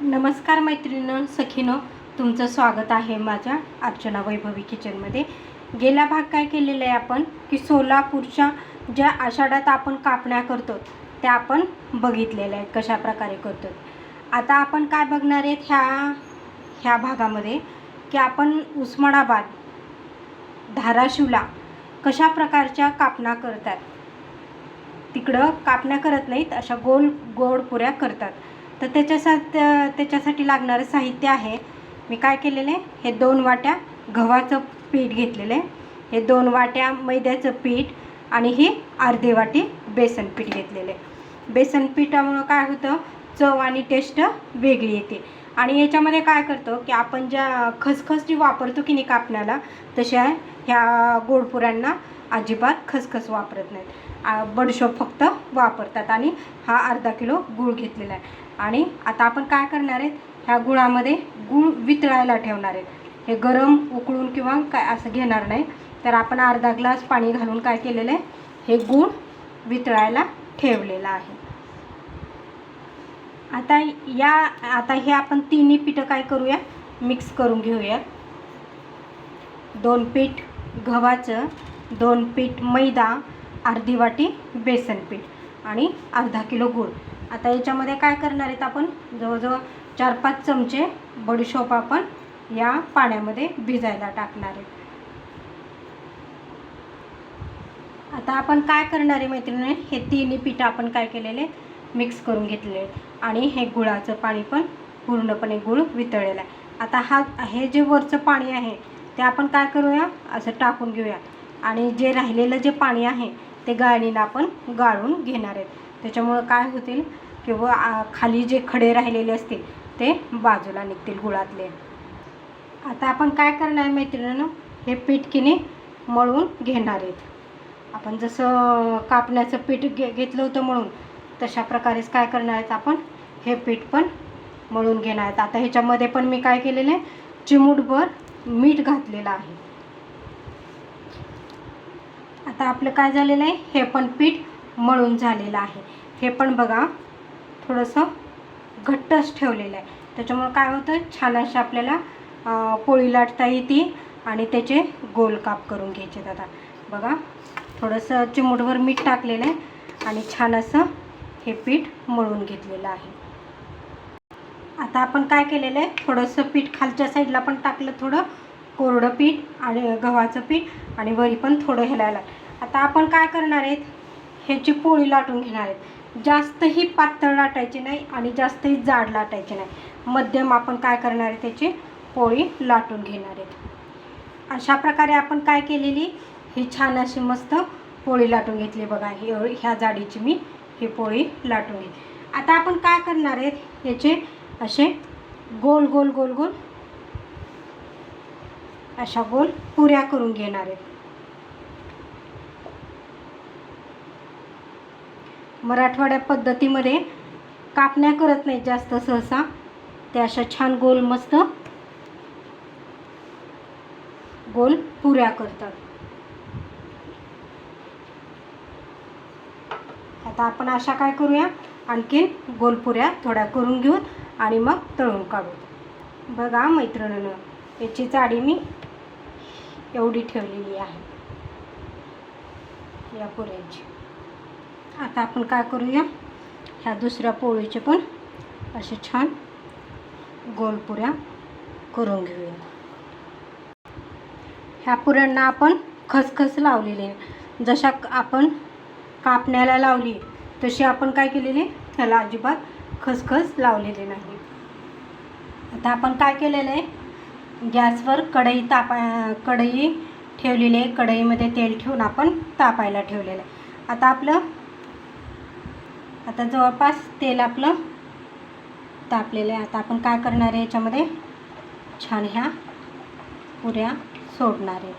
नमस्कार मैत्रिणीनं सखीनं तुमचं स्वागत आहे माझ्या अर्चना वैभवी किचनमध्ये गेला भाग काय केलेला आहे आपण? की सोलापूरच्या ज्या आषाढात आपण कापण्या करतो त्या आपण बघितलेल्या आहेत कशा प्रकारे करतो आता आपण काय बघणार आहेत ह्या ह्या भागामध्ये? की आपण उस्मानाबाद धाराशिवला कशा प्रकारच्या कापण्या करतात? तिकडं कापण्या करत नाहीत अशा गोल गोड पुऱ्या करतात. तर त्याच्यासाठी त्याच्यासाठी लागणारं साहित्य आहे. मी काय केलेलं आहे? हे दोन वाट्या गव्हाचं पीठ घेतलेलं आहे. हे दोन वाट्या मैद्याचं पीठ आणि ही अर्धी वाटी बेसन पीठ घेतलेलं आहे. बेसन पिठामुळं काय होतं? चव आणि टेस्ट वेगळी येते. आणि याच्यामध्ये काय करतो की आपण ज्या खसखस जी वापरतो की नाही कापण्याला तशा ह्या गोडपुरांना अजिबात खसखस वापरत नाहीत. बडशोप फक्त वापरतात आणि हा अर्धा किलो गूळ घेतलेला आहे. आणि आता आपण काय करणार आहेत ह्या गुळामध्ये गूळ वितळायला ठेवणार आहेत हे गरम उकळून किंवा काय असं घेणार नाही. तर आपण अर्धा ग्लास पाणी घालून काय केलेलं आहे? हे गूळ वितळायला ठेवलेलं आहे. आता या आता हे आपण तिन्ही पिठं काय करूया? मिक्स करून घेऊया. दोन पीठ गव्हाचं दोन पीठ मैदा अर्धी वाटी बेसन पीठ आणि अर्धा किलो गूळ. आता याच्यामध्ये काय करणार आहेत आपण? जवळजवळ चार पाच चमचे बडीशोप आपण या पाण्यामध्ये भिजायला टाकणार आहे. आता आपण काय करणार आहे मैत्रिणी? हे तिन्ही पीठ आपण काय केलेले? मिक्स करून घेतलेले आणि हे गुळाचं पाणी पण पूर्णपणे गुळ वितळलेलं आहे. आता हा हे जे वरचं पाणी आहे ते आपण काय करूया? असं टाकून घेऊया. आणि जे राहिलेलं जे पाणी आहे ते गाळणीनं आपण गाळून घेणार आहेत. त्याच्यामुळं काय होतील किंवा खाली जे खडे राहिलेले असतील ते बाजूला निघतील गुळातले. आता आपण काय करणार आहे मैत्रिणीनं? हे पीठ किने मळून घेणार आहेत. आपण जसं कापण्याचं पीठ घे घेतलं होतं म्हणून तशा प्रकारेच काय करणार आहेत आपण? हे पीठ पण मळून घेणार आहेत. आता ह्याच्यामध्ये पण मी काय केलेलं आहे? चिमूटभर मीठ घातलेलं आहे. आता आपलं काय झालेलं आहे? हे पण पीठ मळून झालेलं आहे. हे पण बघा थोडंसं घट्टच ठेवलेलं आहे. त्याच्यामुळं काय होतं? छान अशी आपल्याला पोळी लाटता येते आणि त्याचे गोल काप करून घ्यायचे आता. बघा थोडंसं चिमूटभर मीठ टाकलेलं आहे आणि छान असं हे पीठ मळून घेतलेलं आहे. आता आपण काय केलेलं आहे? थोडंसं पीठ खालच्या साईडला पण टाकलं थोडं कोरडं पीठ आणि गव्हाचं पीठ आणि वरी पण थोडं हेलायला आता आपण काय करणार आहेत? ह्याची पोळी लाटून घेणार आहेत. जास्तही पातळ लाटायची नाही आणि जास्तही जाड लाटायची नाही. मध्यम आपण काय करणार आहे त्याची पोळी लाटून घेणार आहेत. अशा प्रकारे आपण काय केलेली? ही छान अशी मस्त पोळी लाटून घेतली बघा. ही ह्या जाडीची मी ही पोळी लाटून घेतली आता आपण काय करणार आहेत? याचे असे गोल गोल गोल गोल अशा गोल पुऱ्या करून घेणार आहेत. मराठवाड्या पद्धतीमध्ये कापण्या करत नाहीत जास्त सहसा. त्या अशा छान गोल मस्त गोल पुऱ्या करतात. आता आपण अशा काय करूया? आणखीन गोलपुऱ्या थोड्या करून घेऊन आणि मग तळून काढू. बघा मैत्रिणीनं याची जाडी मी एवढी ठेवलेली आहे. या पुऱ्यांची. आता आपण काय करूया? ह्या दुसऱ्या पोळीचे पण असे छान गोलपुऱ्या करून घेऊया. ह्या पुऱ्यांना आपण खसखस लावलेली आहे. जशा आपण कापण्याला लावली तशी आपण काय केलेली? त्याला अजिबात खसखस लावलेली नाही. आता आपण काय केलेलं आहे? गॅसवर कढई तापा कढई ठेवलेली आहे. कढईमध्ये तेल ठेवून आपण तापायला ठेवलेलं आहे. आता आपलं आता जवळपास तेल आपलं तापलेलं आहे. आता आपण काय करणार आहे? याच्यामध्ये छान ह्या पुऱ्या सोडणार आहे.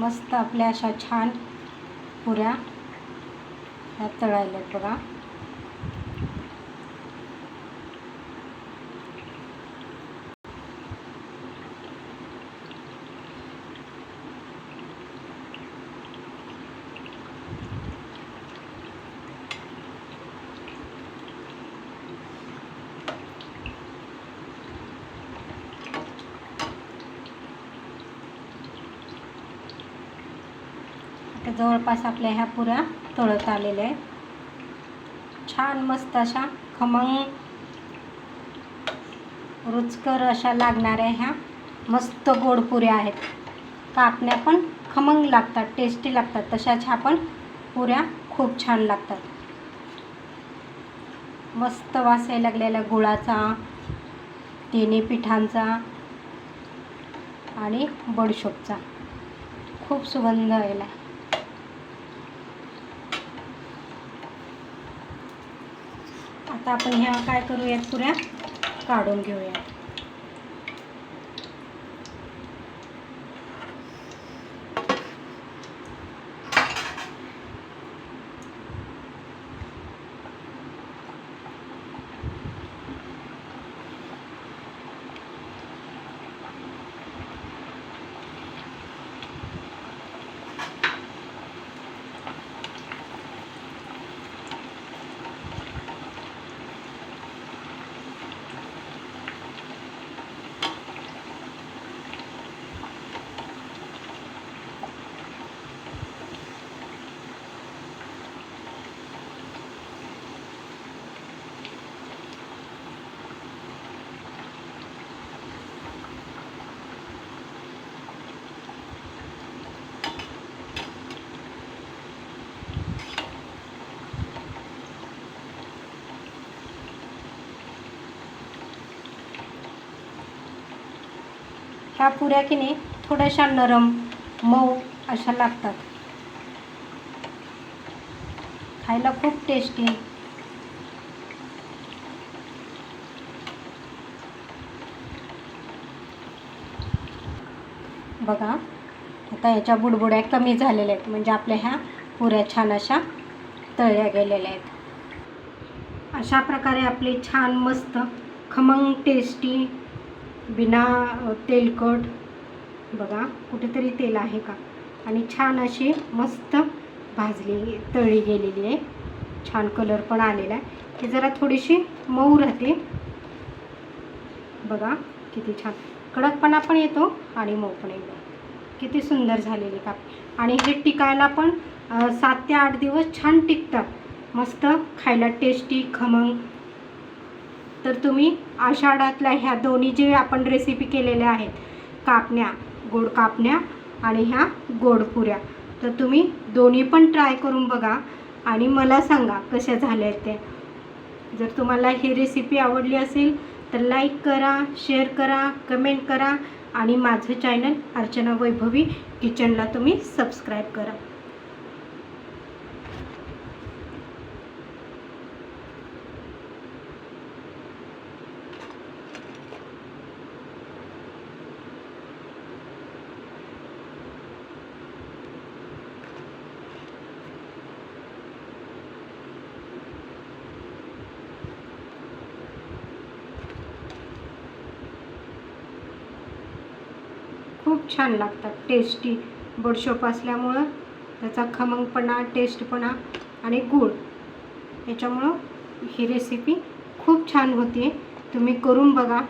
मस्त आपल्या अशा छान पुऱ्या ह्या तळायल्यात बघा. आता जवळपास आपल्या ह्या पुऱ्या तळत आलेल्या आहेत. छान मस्त अशा खमंग रुचकर अशा लागणाऱ्या ह्या मस्त गोड पुऱ्या आहेत. कापण्या पण खमंग लागतात टेस्टी लागतात. तशाच ह्या पण पुऱ्या खूप छान लागतात. मस्त वास यायला लागलेला गुळाचा तिन्ही पिठांचा आणि बडशोपचा. खूप सुगंध यायला. आता आपण ह्या काय करूयात पुऱ्या? काढून घेऊया ह्या पुऱ्या की नाही थोड्याशा नरम मऊ अशा लागतात. खायला खूप टेस्टी बघा आता याच्या बुडबुड्या कमी झालेल्या आहेत. म्हणजे आपल्या ह्या पुऱ्या छान अशा तळल्या गेलेल्या आहेत. अशा प्रकारे आपली छान मस्त खमंग टेस्टी बिना तेलकट. बघा कुठेतरी तेल आहे का? आणि छान अशी मस्त भाजली तळली गेलेली आहे. छान कलर पण आलेला आहे. ही जरा थोडीशी मऊ राहते बघा किती छान. कडकपणा पण येतो आणि मऊ पण येतो. किती सुंदर झालेली काप. आणि हे टिकायला पण सात ते आठ दिवस छान टिकतात मस्त खायला टेस्टी खमंग. तर तुम्ही आषाढातल्या ह्या दोन्ही जे आपण रेसिपी केलेल्या आहेत कापण्या गोड कापण्या आणि ह्या गोड पुऱ्या तर तुम्ही दोन्ही पण ट्राय करून बघा आणि मला सांगा कशा झाल्या आहेत ते जर तुम्हाला ही रेसिपी आवडली असेल तर लाईक करा शेअर करा कमेंट करा आणि माझं चॅनल अर्चना वैभवी किचनला तुम्ही सबस्क्राईब करा. खूप छान लागतात. टेस्टी बडशोप असल्यामुळं त्याचा खमंगपणा टेस्टपणा आणि गूळ याच्यामुळं ही रेसिपी खूप छान होते तुम्ही करून बघा.